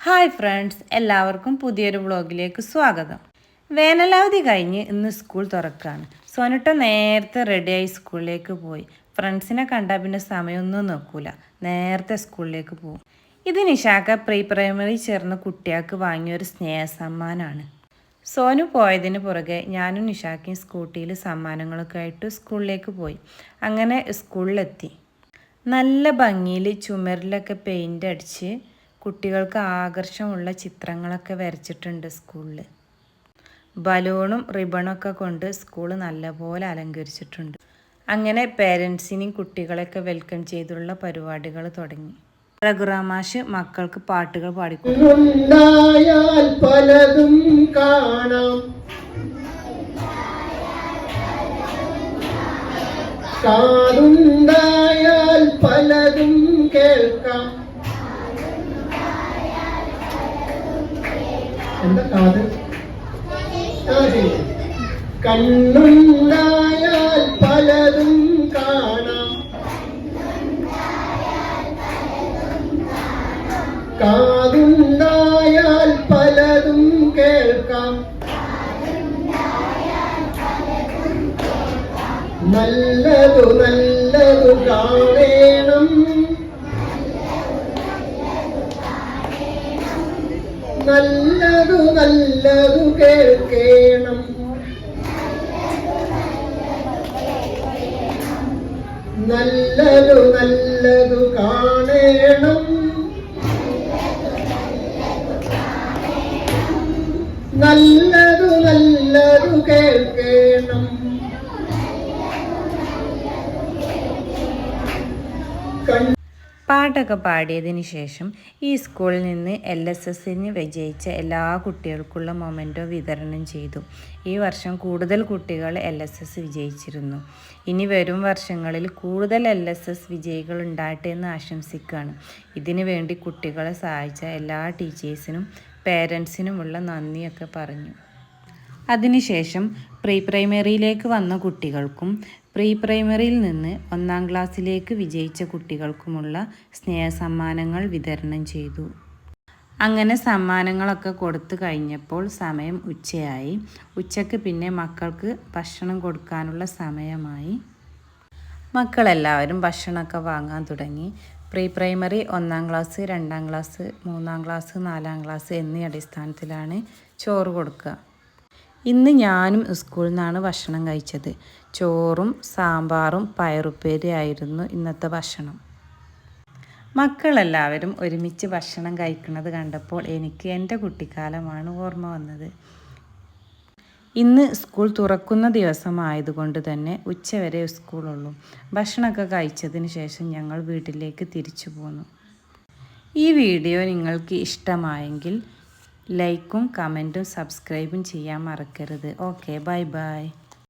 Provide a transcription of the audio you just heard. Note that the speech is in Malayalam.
ഹായ് ഫ്രണ്ട്സ് എല്ലാവർക്കും പുതിയൊരു വ്ളോഗിലേക്ക് സ്വാഗതം. വേനലവധി കഴിഞ്ഞ് ഇന്ന് സ്കൂൾ തുറക്കുകയാണ് സോനട്ട നേരത്തെ റെഡിയായി സ്കൂളിലേക്ക് പോയി. ഫ്രണ്ട്സിനെ കണ്ടാൽ പിന്നെ സമയമൊന്നും നോക്കൂല. നേരത്തെ സ്കൂളിലേക്ക് പോകും ഇത് നിഷാക്ക പ്രീ പ്രൈമറി ചേർന്ന കുട്ടികൾക്ക് വാങ്ങിയൊരു സ്നേഹ സമ്മാനമാണ് സോനു പോയതിന് പുറകെ ഞാനും നിഷാക്കയും സ്കൂട്ടിയിൽ സമ്മാനങ്ങളൊക്കെ ആയിട്ട് സ്കൂളിലേക്ക് പോയി. അങ്ങനെ സ്കൂളിലെത്തി. നല്ല ഭംഗിയിൽ ചുമരിലൊക്കെ പെയിന്റ് അടിച്ച് കുട്ടികൾക്ക് ആകർഷമുള്ള ചിത്രങ്ങളൊക്കെ വരച്ചിട്ടുണ്ട് സ്കൂളിൽ ബലൂണും റിബണൊക്കെ കൊണ്ട് സ്കൂൾ നല്ലപോലെ അലങ്കരിച്ചിട്ടുണ്ട്. അങ്ങനെ പേരൻസിനെയും കുട്ടികളെയൊക്കെ വെൽക്കം ചെയ്തുള്ള പരിപാടികൾ തുടങ്ങി. രഘുറാമാഷ് മക്കൾക്ക് പാട്ടുകൾ ഉണ്ടായാൽ പലതും കാണാം. പലതും എന്താ കാത്? കണ്ണുണ്ടായാൽ പലതും കാണാം. കാതുണ്ടായാൽ പലതും കേൾക്കാം. നല്ലതു നല്ലതു കാണേണം. നല്ലതു നല്ലതു കേൾക്കേണം. നല്ലതു നല്ലതു കാണേണം. നല്ലതു പാട്ടൊക്കെ പാടിയതിന് ശേഷം ഈ സ്കൂളിൽ നിന്ന് എൽ എസ് എസിന് വിജയിച്ച എല്ലാ കുട്ടികൾക്കുള്ള മൊമെന്റോ വിതരണം ചെയ്തു. ഈ വർഷം കൂടുതൽ കുട്ടികൾ എൽ എസ് എസ് വിജയിച്ചിരുന്നു. ഇനി വരും വർഷങ്ങളിൽ കൂടുതൽ എൽ എസ് എസ് വിജയികൾ ഉണ്ടാകട്ടെ എന്ന് ആശംസിക്കുകയാണ്. ഇതിനു വേണ്ടി കുട്ടികളെ സഹായിച്ച എല്ലാ ടീച്ചേഴ്സിനും പേരൻസിനുമുള്ള നന്ദിയൊക്കെ പറഞ്ഞു. അതിനുശേഷം പ്രീ പ്രൈമറിയിലേക്ക് വന്ന കുട്ടികൾക്കും പ്രീ പ്രൈമറിയിൽ നിന്ന് ഒന്നാം ക്ലാസ്സിലേക്ക് വിജയിച്ച കുട്ടികൾക്കുമുള്ള സ്നേഹസമ്മാനങ്ങൾ വിതരണം ചെയ്തു. അങ്ങനെ സമ്മാനങ്ങളൊക്കെ കൊടുത്തു കഴിഞ്ഞപ്പോൾ സമയം ഉച്ചയായി. ഉച്ചയ്ക്ക് പിന്നെ മക്കൾക്ക് ഭക്ഷണം കൊടുക്കാനുള്ള സമയമായി. മക്കളെല്ലാവരും ഭക്ഷണമൊക്കെ വാങ്ങാൻ തുടങ്ങി. പ്രീ പ്രൈമറി ഒന്നാം ക്ലാസ് രണ്ടാം ക്ലാസ് മൂന്നാം ക്ലാസ് നാലാം ക്ലാസ് എന്നീ അടിസ്ഥാനത്തിലാണ് ചോറ് കൊടുക്കുക. ഇന്ന് ഞാനും സ്കൂളിൽ നിന്നാണ് ഭക്ഷണം കഴിച്ചത്. ചോറും സാമ്പാറും പയറുപ്പേരി ആയിരുന്നു ഇന്നത്തെ ഭക്ഷണം. മക്കളെല്ലാവരും ഒരുമിച്ച് ഭക്ഷണം കഴിക്കുന്നത് കണ്ടപ്പോൾ എനിക്ക് എന്റെ കുട്ടിക്കാലമാണ് ഓർമ്മ വന്നത്. ഇന്ന് സ്കൂൾ തുറക്കുന്ന ദിവസമായതുകൊണ്ട് തന്നെ ഉച്ചവരെ സ്കൂളുള്ളൂ. ഭക്ഷണമൊക്കെ കഴിച്ചതിന് ശേഷം ഞങ്ങൾ വീട്ടിലേക്ക് തിരിച്ചു പോന്നു. ഈ വീഡിയോ നിങ്ങൾക്ക് ഇഷ്ടമായെങ്കിൽ ലൈക്കും കമന്റും സബ്സ്ക്രൈബും ചെയ്യാൻ മറക്കരുത്. Okay bye bye.